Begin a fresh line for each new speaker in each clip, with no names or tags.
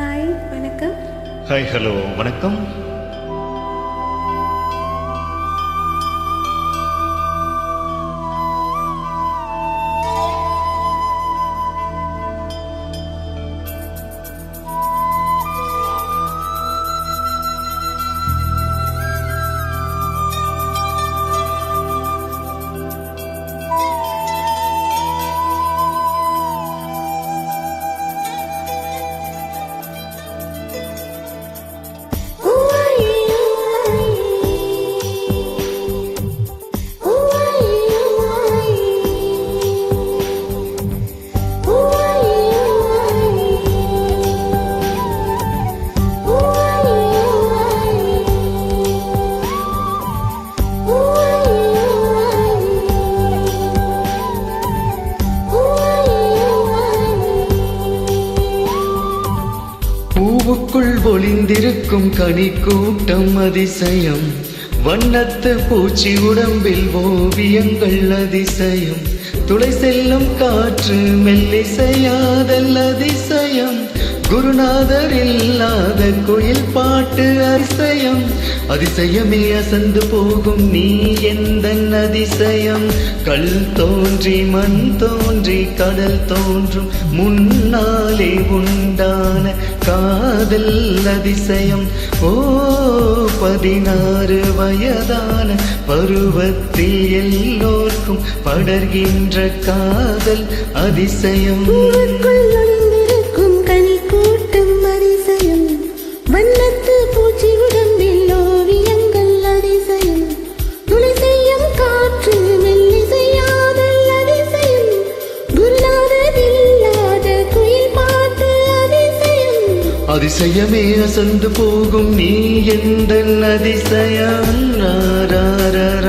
Hi வணக்கம்.
Hi hello வணக்கம்.
பூவுக்குள் ஒளிந்திருக்கும் கனி கூட்டம் அதிசயம். வண்ணத்து பூச்சி உடம்பில் ஓவியங்கள் அதிசயம். துளை செல்லும் காற்று மெல்லிசையாதல் அதிசயம். குருநாதர் இல்லாத கோயில் பாட்டு அதிசயம். அதிசயமே அசந்து போகும் நீ எந்த அதிசயம்? கல் தோன்றி மண் தோன்றி கடல் தோன்றும். முன்னாலே உண்டான காதல் அதிசயம். ஓ பதினாறு வயதான பருவத்தில் எல்லோர்க்கும் படர்கின்ற காதல் அதிசயம்.
அதிசயமே
அசந்து போகும் நீ எந்த அதிசயம். ரா, ரா, ரா,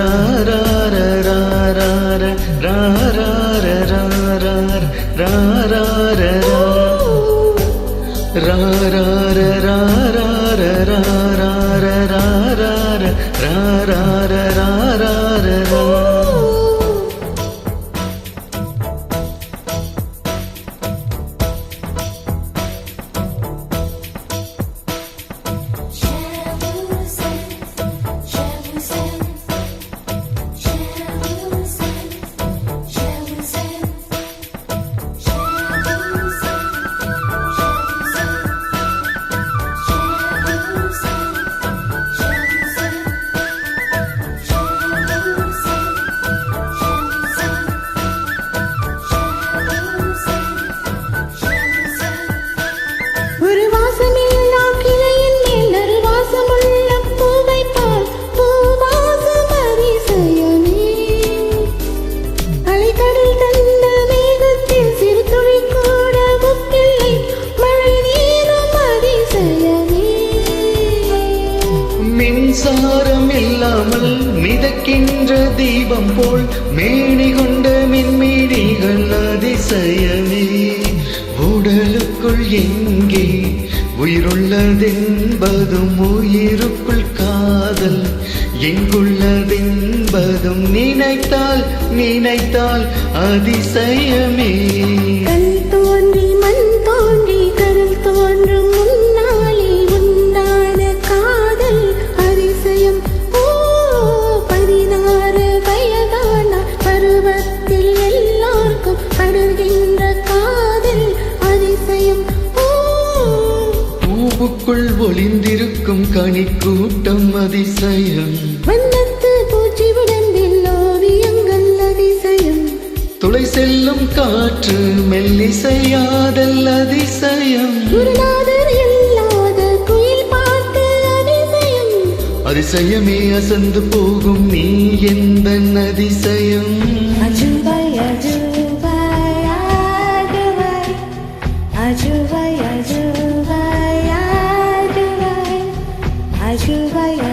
மின்சாரம் இல்லாமல் மிதக்கின்ற தீபம் போல் மேனி கொண்ட மின்மிடிகள் அதிசயமே. உடலுக்குள் எங்கே உயிருள்ளதென்பதும் உயிருக்குள் காதல். எங்குள்ளதென்பதும் நினைத்தால் நினைத்தால் அதிசயமே. ஒளிந்திருக்கும் கனி கூட்டம் அதிசயம்.
வண்ணத்து பூச்சி உடம்பில் ஓவியங்கள் அதிசயம்.
துளை செல்லும் காற்று மெல்லிசையாதல் அதிசயம்.
அதிசயம்.
அசந்து போகும் நீ எந்த அதிசயம்
அஜுபாய் அஜுபாய் you by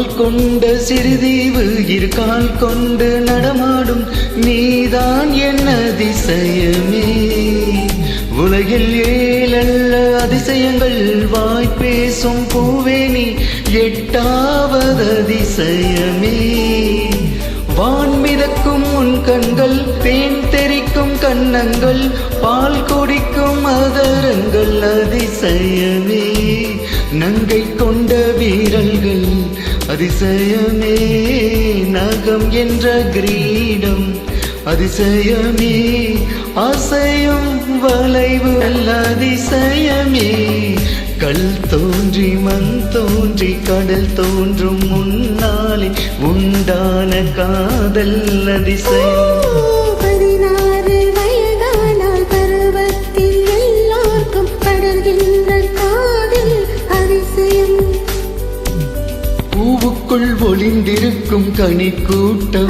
கால் கொண்ட சிறுதீவு இரு கால் கொண்டு நடமாடும் நீதான் என் அதிசயமே உலகில் ஏழல்ல அதிசயங்கள் வாய் பேசும் எட்டாவது அதிசயமே வான் மிதக்கும் உன் கண்கள் தேன் தெறிக்கும் கன்னங்கள் பால் குடிக்கும் அதரங்கள் அதிசயமே. நங்கை கொண்ட வீரல்கள் அதிசயமே நகம் என்ற கிரீடம். அதிசயமே அசையும் வளைவு அல்ல அதிசயமே. கல் தோன்றி மண் தோன்றி கடல் தோன்றும் முன்னாலே உண்டான காதல் அதிசயம். ஒளிந்திருக்கும் கனி கூட்டம்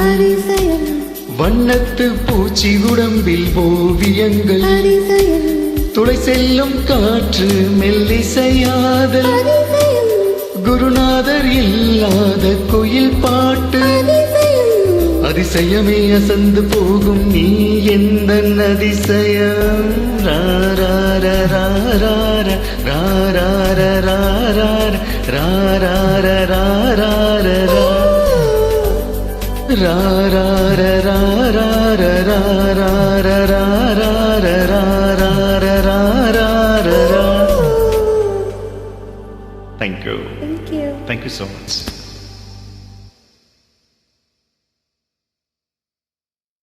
வண்ணத்து பூச்சி உடம்பில் ஓவியங்கள் துளை செல்லும் காற்று மெல்லிசையாதல் குருநாதர் இல்லாத குயில் பாட்டு
அதிசயம்
அதிசயமே அசந்து போகும் நீ எந்த அதிசயம் ராரார ராரார ராரார ராரார ராரார
thank
you thank
you so much